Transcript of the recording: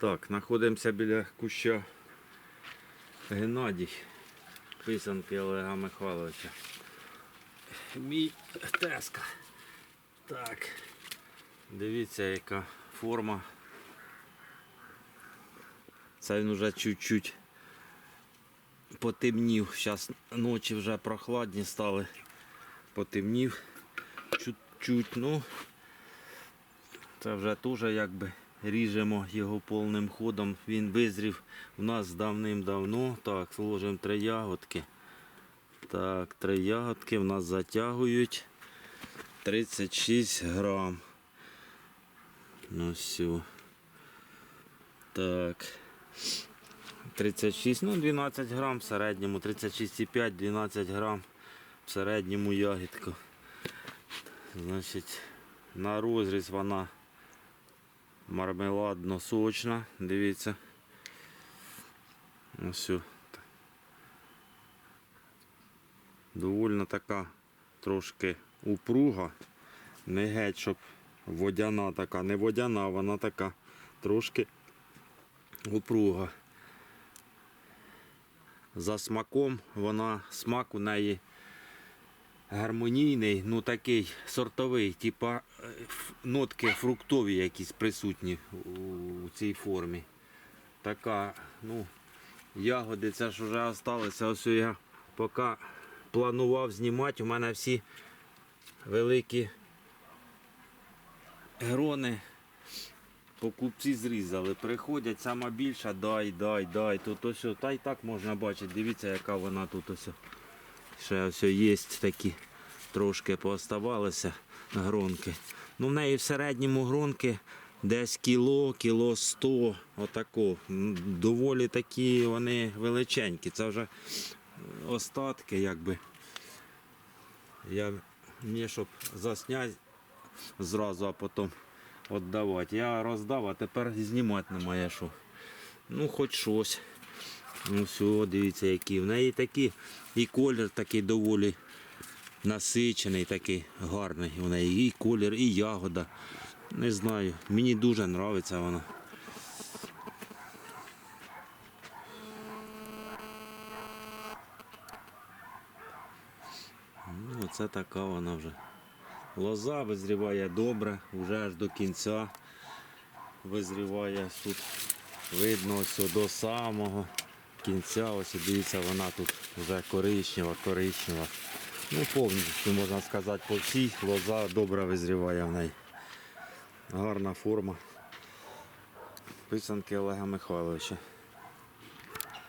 Так, знаходимося біля куща Геннадій, писанки Олега Михайловича. Мій теска. Так. Дивіться, яка форма. Це він вже чуть-чуть потемнів. Зараз ночі вже прохладні стали. Потемнів чуть-чуть, ну це вже теж якби ріжемо його повним ходом. Він визрів у нас давним-давно. Так, сложимо три ягодки. Так, три ягодки в нас затягують 36 грам. Ну все. Так. 36, ну 12 грам в середньому, 36,5, 12 грам в середньому ягідку. Значить, на розріз вона мармеладно сочна, дивіться. Ось. Довольно така трошки упруга. Не геть, щоб водяна така, не водяна, вона така трошки упруга. За смаком вона смак у неї гармонійний, ну такий сортовий, типа е, нотки фруктові якісь присутні у, цій формі. Така, ну, ягоди, це ж вже залишилося. Ось я поки планував знімати, у мене всі великі грони покупці зрізали. Приходять, сама більша, дай, дай, дай. Тут ось, та й так можна бачити. Дивіться, яка вона тут ось. Ще ось є такі трошки пооставалися гронки. Ну, в неї в середньому гронки десь кіло, кіло сто. Отако. Доволі такі вони величенькі. Це вже остатки, якби. Я мені, щоб засняти зразу, а потім віддавати. Я роздав, а тепер знімати немає що. Ну, хоч щось. Ну все, дивіться, які. В неї такі і колір такий доволі насичений, такий гарний. У неї і колір, і ягода. Не знаю. Мені дуже подобається вона. Ну, оце така вона вже. Лоза визріває добре, вже аж до кінця визріває тут. Видно ось до самого кінця. Ось дивіться, вона тут вже коричнева, коричнева. Ну, повністю можна сказати, по всій лоза добре визріває в неї. Гарна форма. Писанки Олега Михайловича.